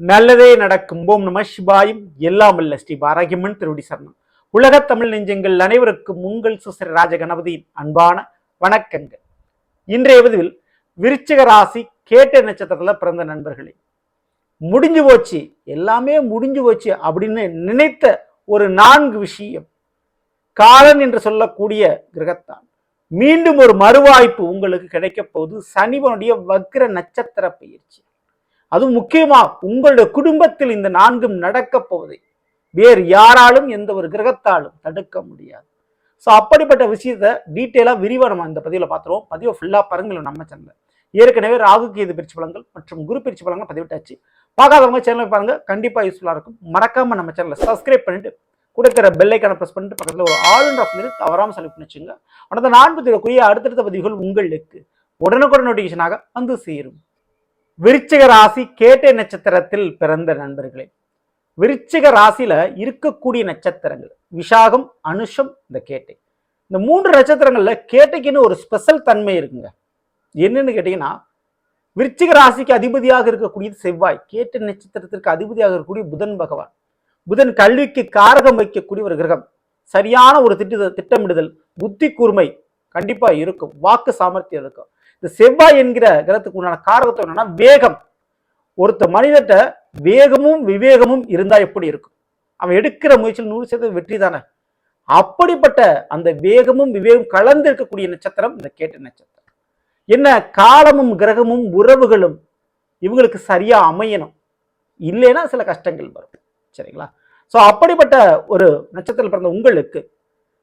நல்லதே நடக்கும். ஓம் நம சிவாயும். எல்லாம் அல்ல ஸ்ரீ பாரகியம்மன் திருவடி சரணம். உலக தமிழ் நெஞ்சங்கள் அனைவருக்கும் உங்கள் சுசர ராஜ கணபதியின் அன்பான வணக்கங்கள். இன்றைய பதிவில் விருச்சிக ராசி கேட்ட நட்சத்திரத்தில் பிறந்த நண்பர்களே முடிஞ்சு போச்சு. எல்லாமே முடிஞ்சு போச்சு அப்படின்னு நினைத்த ஒரு நான்கு விஷயம். காலன் என்று சொல்லக்கூடிய கிரகத்தான். மீண்டும் ஒரு மறுவாய்ப்பு உங்களுக்கு கிடைக்க போது சனிவனுடைய வக்ர நட்சத்திர பயிற்சி. அதுவும் முக்கியமா உங்களுடைய குடும்பத்தில் இந்த நான்கும் நடக்கப் போவதை. வேறு யாராலும் எந்த ஒரு கிரகத்தாலும் தடுக்க முடியாது. ஸோ அப்படிப்பட்ட விஷயத்த டீட்டெயிலாக விரிவாக நம்ம இந்த பதிவில் பார்த்துருவோம். பதிவை ஃபுல்லாக பாருங்கள் நம்ம சேனலில் ஏற்கனவே ராகு கேது பிரிச்சு பலங்கள் மற்றும் குரு பிரிச்சு பலங்கள் பதிவிட்டாச்சு. பார்க்காதவங்க சேனலை பாருங்கள் கண்டிப்பாக யூஸ்ஃபுல்லாக இருக்கும். மறக்காமல் நம்ம சேனலை சப்ஸ்கிரைப் பண்ணிட்டு கொடுக்கிற பெல்லைக்கான ப்ரெஸ் பண்ணிட்டு பக்கத்தில் ஒரு ஆல் அண்ட் ஆஃப் மினிட் தவறாமல் செலக்ட் பண்ணி வச்சுங்க அந்த நான்கு பதிவுக்குரிய அடுத்தடுத்த பதிவுகள் உங்களுக்கு உடனுக்குடன் நோட்டிஃபிகேஷனாக வந்து சேரும். விருச்சிக ராசி கேட்டை நட்சத்திரத்தில் பிறந்த நண்பர்களே விருச்சிக ராசியில இருக்கக்கூடிய நட்சத்திரங்கள் விஷாகம் அனுஷம் இந்த கேட்டை. இந்த மூன்று நட்சத்திரங்கள்ல கேட்டைக்குன்னு ஒரு ஸ்பெஷல் தன்மை இருக்குங்க. என்னன்னு கேட்டீங்கன்னா விருச்சிக ராசிக்கு அதிபதியாக இருக்கக்கூடியது செவ்வாய் கேட்டை நட்சத்திரத்திற்கு அதிபதியாக இருக்கக்கூடிய புதன் பகவான். புதன் கல்விக்கு காரகம் வைக்கக்கூடிய ஒரு கிரகம். சரியான ஒரு திட்ட திட்டமிடுதல் புத்தி கூர்மை கண்டிப்பா இருக்கும் வாக்கு சாமர்த்தியம் இருக்கும். இந்த செவ்வாய் என்கிற கிரகத்துக்கு உண்டான காரகத்துவம் என்னன்னா வேகம். ஒருத்த மனிதர்கிட்ட வேகமும் விவேகமும் இருந்தா எப்படி இருக்கும்? அவன் எடுக்கிற முயற்சியில் நூறு சதவீதம் வெற்றி தானே? அப்படிப்பட்ட அந்த வேகமும் விவேகம் கலந்து இருக்கக்கூடிய நட்சத்திரம் இந்த கேட்ட நட்சத்திரம். என்ன? காலமும் கிரகமும் உறவுகளும் இவங்களுக்கு சரியா அமையணும். இல்லைன்னா சில கஷ்டங்கள் வரும். சரிங்களா? ஸோ அப்படிப்பட்ட ஒரு நட்சத்திரத்தில் பிறந்த உங்களுக்கு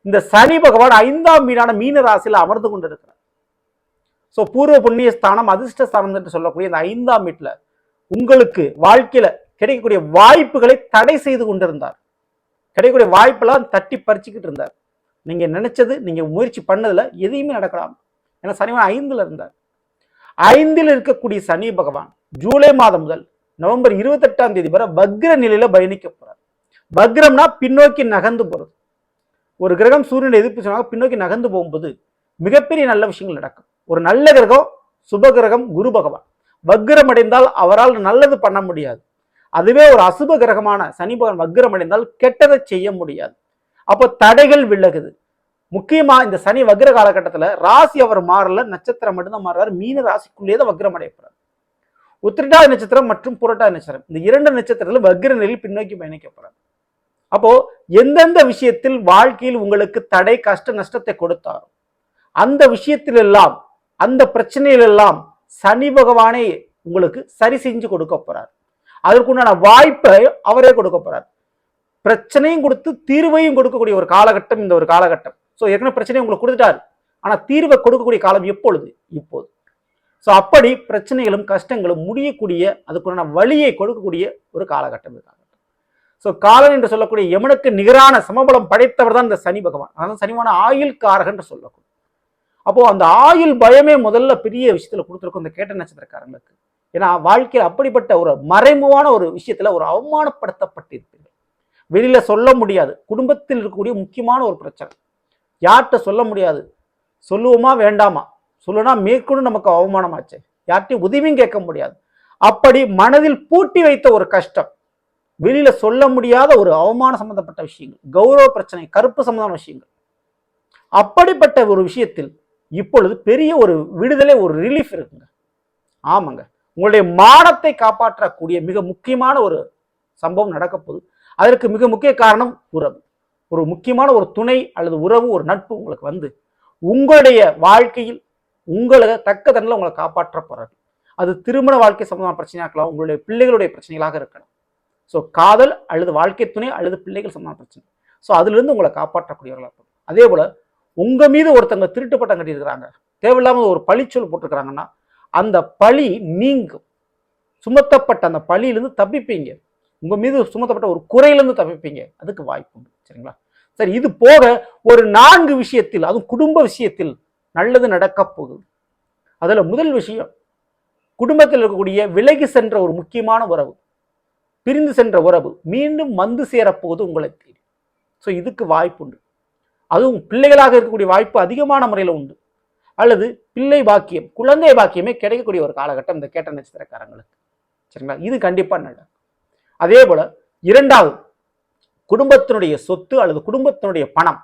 இந்த சனி பகவான் ஐந்தாம் மீனான மீன ராசியில் அமர்ந்து கொண்டிருக்கிறார். ஸோ பூர்வ புண்ணிய ஸ்தானம் அதிர்ஷ்ட ஸ்தானம் என்று சொல்லக்கூடிய இந்த ஐந்தாம் வீட்டில் உங்களுக்கு வாழ்க்கையில கிடைக்கக்கூடிய வாய்ப்புகளை தடை செய்து கொண்டிருந்தார். கிடைக்கக்கூடிய வாய்ப்பெல்லாம் தட்டி பறிச்சுக்கிட்டு இருந்தார். நீங்க நினைச்சது நீங்க முயற்சி பண்ணதுல எதையுமே நடக்கலாம். ஏன்னா சனிவன் ஐந்துல இருந்தார். ஐந்தில் இருக்கக்கூடிய சனி பகவான் ஜூலை மாதம் முதல் நவம்பர் இருபத்தெட்டாம் தேதி வரை வக்ர நிலையில பயணிக்க போகிறார் வக்ரம்னா பின்னோக்கி நகர்ந்து போறது. ஒரு கிரகம் சூரியனை எதிர்ப்பு சொன்னாங்க பின்னோக்கி நகர்ந்து போகும்போது மிகப்பெரிய நல்ல விஷயங்கள் நடக்கும். ஒரு நல்ல கிரகம் சுப கிரகம் குரு பகவான். வக்ரம் அடைந்தால் அவரால் நல்லது பண்ண முடியாது. அதுவே ஒரு அசுப கிரகமான சனி பகவான் வக்ரம் அடைந்தால் கெட்டதை செய்ய முடியாது. அப்போ தடைகள் விலகுது. முக்கியமா இந்த சனி வக்ர காலகட்டத்துல ராசி அவர் மாறல நட்சத்திரம் மட்டும்தான் மாறுறாரு. மீன ராசிக்குள்ளேயே தான் வக்ரம் அடையப்படுறாரு உத்திரட்டாதி நட்சத்திரம் மற்றும் புரட்டாதி நட்சத்திரம். இந்த இரண்டு நட்சத்திரத்துல வக்ர நிலையில் பின்னோக்கி பயணிக்கப்படுறாரு போறார். அப்போ எந்தெந்த விஷயத்தில் வாழ்க்கையில் உங்களுக்கு தடை கஷ்ட நஷ்டத்தை கொடுத்தாரோ அந்த விஷயத்திலெல்லாம் அந்த பிரச்சனையிலெல்லாம் சனி பகவானே உங்களுக்கு சரி செஞ்சு கொடுக்க போறார். அதற்குண்டான வாய்ப்பை அவரே கொடுக்க போறார். பிரச்சனையும் கொடுத்து தீர்வையும் கொடுக்கக்கூடிய ஒரு காலகட்டம் இந்த ஒரு காலகட்டம். ஸோ ஏற்கனவே பிரச்சனையை உங்களுக்கு கொடுத்துட்டாரு. ஆனால் தீர்வை கொடுக்கக்கூடிய காலம் எப்பொழுது? இப்போது. ஸோ அப்படி பிரச்சனைகளும் கஷ்டங்களும் முடியக்கூடிய அதுக்குண்டான வழியை கொடுக்கக்கூடிய ஒரு காலகட்டம் இருக்காங்க ஸோ காலன் என்று சொல்லக்கூடிய யமனுக்கு நிகரான சமபலம் படைத்தவர் தான் இந்த சனி பகவான். அதான் சனிவான ஆயுள் காரகன் என்று சொல்லக்கூடிய அப்போது அந்த ஆயுள் பயமே முதல்ல பெரிய விஷயத்தில் கொடுத்துருக்கும் இந்த கேட்ட நட்சத்திரக்காரங்களுக்கு. ஏன்னா வாழ்க்கையில் அப்படிப்பட்ட ஒரு மறைமுகமான ஒரு விஷயத்தில் ஒரு அவமானப்படுத்தப்பட்டிருப்பீர்கள். வெளியில் சொல்ல முடியாது. குடும்பத்தில் இருக்கக்கூடிய முக்கியமான ஒரு பிரச்சனை. யார்கிட்ட சொல்ல முடியாது. சொல்லுவோமா வேண்டாமா? சொல்லுனா மேற்கொண்டு நமக்கு அவமானமாச்சு. யார்கிட்டையும் உதவியும் கேட்க முடியாது. அப்படி மனதில் பூட்டி வைத்த ஒரு கஷ்டம். வெளியில சொல்ல முடியாத ஒரு அவமான சம்பந்தப்பட்ட விஷயங்கள். கௌரவ பிரச்சனை கருப்பு சம்பந்தமான விஷயங்கள். அப்படிப்பட்ட ஒரு விஷயத்தில் இப்பொழுது பெரிய ஒரு விடுதலை ஒரு ரிலீஃப் இருக்குங்க. ஆமாங்க. உங்களுடைய மானத்தை காப்பாற்றக்கூடிய மிக முக்கியமான ஒரு சம்பவம் நடக்க போகுது. அதற்கு மிக முக்கிய காரணம் உறவு. ஒரு முக்கியமான ஒரு துணை அல்லது உறவு ஒரு நட்பு உங்களுக்கு வந்து உங்களுடைய வாழ்க்கையில் உங்களை தக்க தண்ணில் உங்களை காப்பாற்ற போறாரு. அது திருமண வாழ்க்கை சம்பந்தமான பிரச்சனையாக இருக்கலாம் உங்களுடைய பிள்ளைகளுடைய பிரச்சனைகளாக இருக்கலாம். ஸோ காதல் அல்லது வாழ்க்கை துணை அல்லது பிள்ளைகள் சம்பந்தமான பிரச்சனை. ஸோ அதுலேருந்து உங்களை காப்பாற்றக்கூடியவர்களாக இருக்கும் அதே போல் உங்கள் மீது ஒருத்தங்க திருட்டு பட்டம் கட்டியிருக்கிறாங்க. தேவையில்லாமல் ஒரு பழிச்சொல் போட்டிருக்கிறாங்கன்னா அந்த பழி நீங்கும். சுமத்தப்பட்ட அந்த பழியிலேருந்து தப்பிப்பீங்க. உங்கள் மீது சுமத்தப்பட்ட ஒரு குறையிலேருந்து தப்பிப்பீங்க. அதுக்கு வாய்ப்பு உண்டு. சரிங்களா? சரி இது போக ஒரு நான்கு விஷயத்தில் அதுவும் குடும்ப விஷயத்தில் நல்லது நடக்கப் போகுது. அதில் முதல் விஷயம் குடும்பத்தில் இருக்கக்கூடிய விலகி சென்ற ஒரு முக்கியமான உறவு. பிரிந்து சென்ற உறவு. மீண்டும் வந்து சேரப்போகுது உங்களை தேடி. ஸோ இதுக்கு வாய்ப்புண்டு அதுவும் பிள்ளைகளாக இருக்கக்கூடிய வாய்ப்பு அதிகமான முறையில் உண்டு. அல்லது பிள்ளை பாக்கியம் குழந்தை பாக்கியமே கிடைக்கக்கூடிய ஒரு காலகட்டம் இந்த கேட்ட நட்சத்திரக்காரங்களுக்கு. சரிங்களா? இது கண்டிப்பாக நல்லது அதே போல இரண்டாவது குடும்பத்தினுடைய சொத்து அல்லது குடும்பத்தினுடைய பணம்.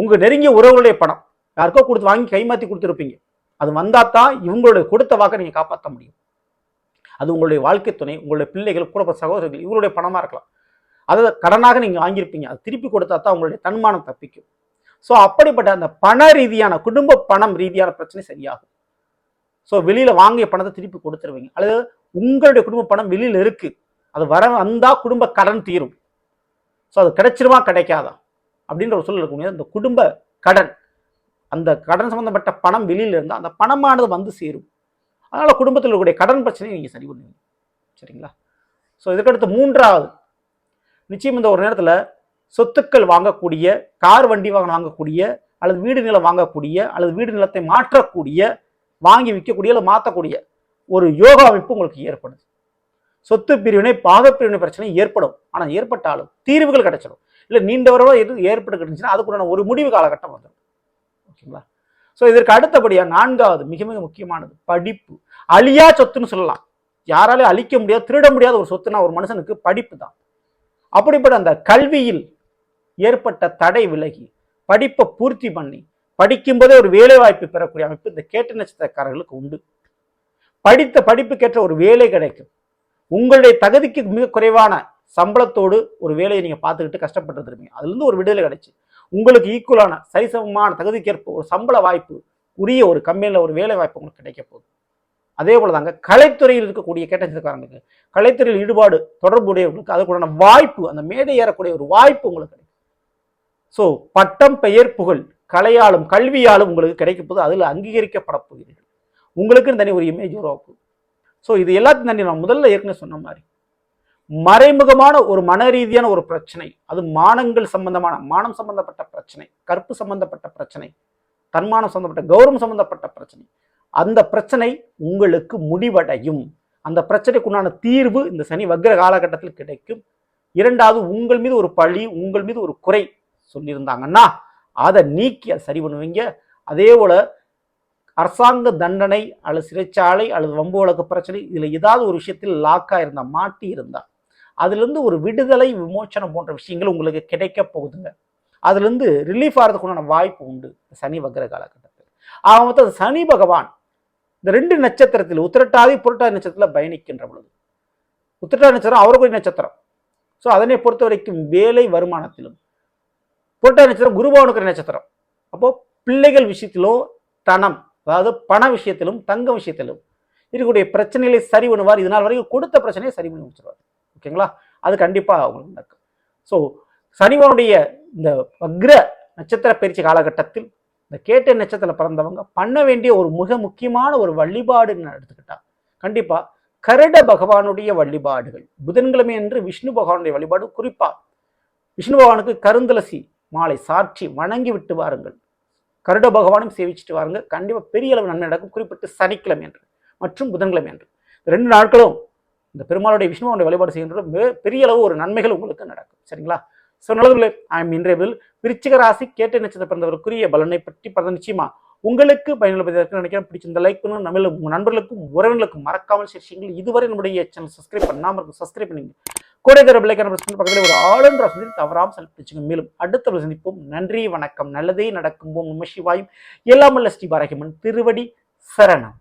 உங்க நெருங்கிய உறவுகளுடைய பணம். யாருக்கோ கொடுத்து வாங்கி கைமாத்தி கொடுத்துருப்பீங்க. அது வந்தால் தான் இவங்களுடைய கொடுத்த வாக்கை நீங்க காப்பாற்ற முடியும். அது உங்களுடைய வாழ்க்கை துணை உங்களுடைய பிள்ளைகள் கூட சகோதரர்கள் இவங்களுடைய பணமா இருக்கலாம். அதை கடனாக நீங்கள் வாங்கியிருப்பீங்க. அது திருப்பி கொடுத்தா தான் உங்களுடைய தன்மானம் தப்பிக்கும். ஸோ அப்படிப்பட்ட அந்த பண ரீதியான குடும்ப பணம் ரீதியான பிரச்சனை சரியாகும். ஸோ வெளியில் வாங்கிய பணத்தை திருப்பி கொடுத்துருவீங்க. அல்லது உங்களுடைய குடும்ப பணம் வெளியில் இருக்குது அது வர வந்தால் குடும்ப கடன் தீரும். ஸோ அது கிடைச்சிருமா? கிடைக்காதா? அப்படின்ற ஒரு சூழல் இருக்கக்கூடிய அந்த குடும்ப கடன். அந்த கடன் சம்மந்தப்பட்ட பணம் வெளியில் இருந்தால் அந்த பணமானது வந்து சேரும். அதனால் குடும்பத்தில் இருக்கக்கூடிய கடன் பிரச்சனையை நீங்கள் சரி பண்ணுவீங்க. சரிங்களா? ஸோ இதுக்கடுத்து மூன்றாவது நிச்சயம் இந்த ஒரு நேரத்தில் சொத்துக்கள் வாங்கக்கூடிய கார் வண்டி வாகனம் வாங்கக்கூடிய அல்லது வீடு நிலம் வாங்கக்கூடிய அல்லது வீடு நிலத்தை மாற்றக்கூடிய வாங்கி விற்கக்கூடிய அல்லது மாற்றக்கூடிய ஒரு யோகா அமைப்பு உங்களுக்கு ஏற்படுது. சொத்து பிரிவினை பாகப்பிரிவினை பிரச்சனை ஏற்படும். ஆனால் ஏற்பட்டாலும் தீர்வுகள் கிடைச்சிடும். இல்லை நீண்ட எது ஏற்பட்டு கிடைச்சுன்னா அதுக்குண்டான ஒரு முடிவு காலகட்டம் வந்துடும். ஓகேங்களா? ஸோ இதற்கு அடுத்தபடியாக நான்காவது மிக மிக முக்கியமானது படிப்பு. அழியா சொத்துன்னு சொல்லலாம். யாராலையும் அழிக்க முடியாது திருட முடியாத ஒரு சொத்துனா ஒரு மனுஷனுக்கு படிப்பு தான். அப்படிப்பட்ட அந்த கல்வியில் ஏற்பட்ட தடை விலகி படிப்பை பூர்த்தி பண்ணி படிக்கும்போதே ஒரு வேலை வாய்ப்பு பெறக்கூடிய அமைப்பு இந்த கேட்ட நட்சத்திரக்காரர்களுக்கு உண்டு. படித்த படிப்புக்கேற்ற ஒரு வேலை கிடைக்கும். உங்களுடைய தகுதிக்கு மிக குறைவான சம்பளத்தோடு ஒரு வேலையை நீங்கள் பார்த்துக்கிட்டு கஷ்டப்பட்டு இருப்பீங்க. அதுலேருந்து ஒரு விடுதலை கிடைச்சி. உங்களுக்கு ஈக்குவலான சரிசமமான தகுதிக்கேற்ப ஒரு சம்பள வாய்ப்பு உரிய ஒரு கம்பெனியில் ஒரு வேலை வாய்ப்பு உங்களுக்கு கிடைக்க போகுது. அதே போல தாங்க கலைத்துறையில் இருக்கக்கூடிய கேட்டச்சுக்காரங்களுக்கு கலைத்துறையில் ஈடுபாடு தொடர்புடையவர்களுக்கு அதுக்குடான வாய்ப்பு அந்த மேடை ஏறக்கூடிய ஒரு வாய்ப்பு உங்களுக்கு கிடைக்கும். ஸோ பட்டம் பெயர் புகழ் கலையாலும் கல்வியாலும் உங்களுக்கு கிடைக்கும் போது அதில் அங்கீகரிக்கப்பட போகிறீர்கள். உங்களுக்குன்னு தனி ஒரு இமேஜ் உருவாக்கும் ஸோ இது எல்லாத்தையும் தண்ணி நான் முதல்ல ஏற்கனவே சொன்ன மாதிரி மறைமுகமான ஒரு மன ரீதியான ஒரு பிரச்சனை அது மானங்கள் சம்பந்தமான மானம் சம்பந்தப்பட்ட பிரச்சனை கற்பு சம்பந்தப்பட்ட பிரச்சனை தன்மானம் சம்பந்தப்பட்ட கௌரவம் சம்பந்தப்பட்ட பிரச்சனை அந்த பிரச்சனை உங்களுக்கு முடிவடையும். அந்த பிரச்சனைக்குண்டான தீர்வு இந்த சனி வக்ர காலகட்டத்தில் கிடைக்கும். இரண்டாவது உங்கள் மீது ஒரு பழி உங்கள் மீது ஒரு குறை சொல்லியிருந்தாங்கன்னா அதை நீக்கி அதை சரி பண்ணுவீங்க. அதே போல அரசாங்க தண்டனை அல்லது சிறைச்சாலை அல்லது வம்பு வழக்கு பிரச்சனை இதில் ஏதாவது ஒரு விஷயத்தில் லாக்காக இருந்தால் மாட்டி இருந்தால் அதுலேருந்து ஒரு விடுதலை விமோச்சனம் போன்ற விஷயங்கள் உங்களுக்கு கிடைக்க போகுதுங்க. அதுலேருந்து ரிலீஃப் ஆகிறதுக்கு உண்டான வாய்ப்பு உண்டு சனி வக்ர காலகட்டத்தில். ஆக மொத்தம் சனி பகவான் இந்த ரெண்டு நட்சத்திரத்தில் உத்திரட்டாதி புரட்டாதி நட்சத்திரத்தில் பயணிக்கின்ற பொழுது உத்திரட்டாதி நட்சத்திரம் அவருக்குரிய நட்சத்திரம். ஸோ அதனை பொறுத்த வரைக்கும் வேலை வருமானத்திலும் புரட்டாதி நட்சத்திரம் குருபவனுக்குரிய நட்சத்திரம். அப்போது பிள்ளைகள் விஷயத்திலோ தனம் அதாவது பண விஷயத்திலும் தங்க விஷயத்திலும் இருக்கக்கூடிய பிரச்சனைகளை சரி பண்ணுவார். இதனால் வரைக்கும் கொடுத்த பிரச்சனையை சரி பண்ணி முடிச்சிருவார். ஓகேங்களா? அது கண்டிப்பாக அவங்களுக்கு நடக்கும். ஸோ சனிவனுடைய இந்த வக்ர நட்சத்திர பயிற்சி காலகட்டத்தில் இந்த கேட்ட நட்சத்திரத்தில் பிறந்தவங்க பண்ண வேண்டிய ஒரு மிக முக்கியமான ஒரு வழிபாடுன்னு எடுத்துக்கிட்டா. கண்டிப்பாக கருட பகவானுடைய வழிபாடுகள். புதன்கிழமை என்று விஷ்ணு பகவானுடைய வழிபாடு குறிப்பா. விஷ்ணு பகவானுக்கு கருந்துளசி மாலை சாட்சி வணங்கி விட்டு வாருங்கள். கருட பகவானும் சேவிச்சுட்டு வாருங்க கண்டிப்பாக பெரிய அளவு நன்மை நடக்கும். குறிப்பிட்டு சனிக்கிழமை என்று மற்றும் புதன்கிழமை என்று ரெண்டு நாட்களும் இந்த பெருமாளுடைய விஷ்ணுவோடைய வழிபாடு செய்கின்ற பெரிய அளவு ஒரு நன்மைகள் உங்களுக்கு நடக்கும். சரிங்களா? ஸோ நல்லதுல ஐம் இன்றைய விருச்சிக ராசி கேட்ட நட்சத்திர பிறந்தவருக்குரிய பலனை பற்றி பல நிச்சயமா உங்களுக்கு பயனுள்ளதாக நினைக்கிறேன். பிடிச்சிருந்த லைக் பண்ணுங்க. நம்ம உங்க நண்பர்களுக்கும் உறவினர்களுக்கும் மறக்காமல் சேர்ச்சிங்கள் இதுவரை நம்முடைய சேனல் சப்ஸ்கிரைப் பண்ணாமல் இருக்கும் சப்ஸ்கிரைப் பண்ணுங்க. கூட தர பிள்ளைக்கான பக்கத்தில் ஒரு ஆளுன்ற வசதி தவறாமல் செலுத்திச்சுங்க மேலும் அடுத்த ஒரு சந்திப்போம். நன்றி வணக்கம். நல்லதே நடக்கும். ஓம் நம சிவாயும். எல்லாமல்ல ஸ்ரீ பாரகிமன் திருவடி சரணம்.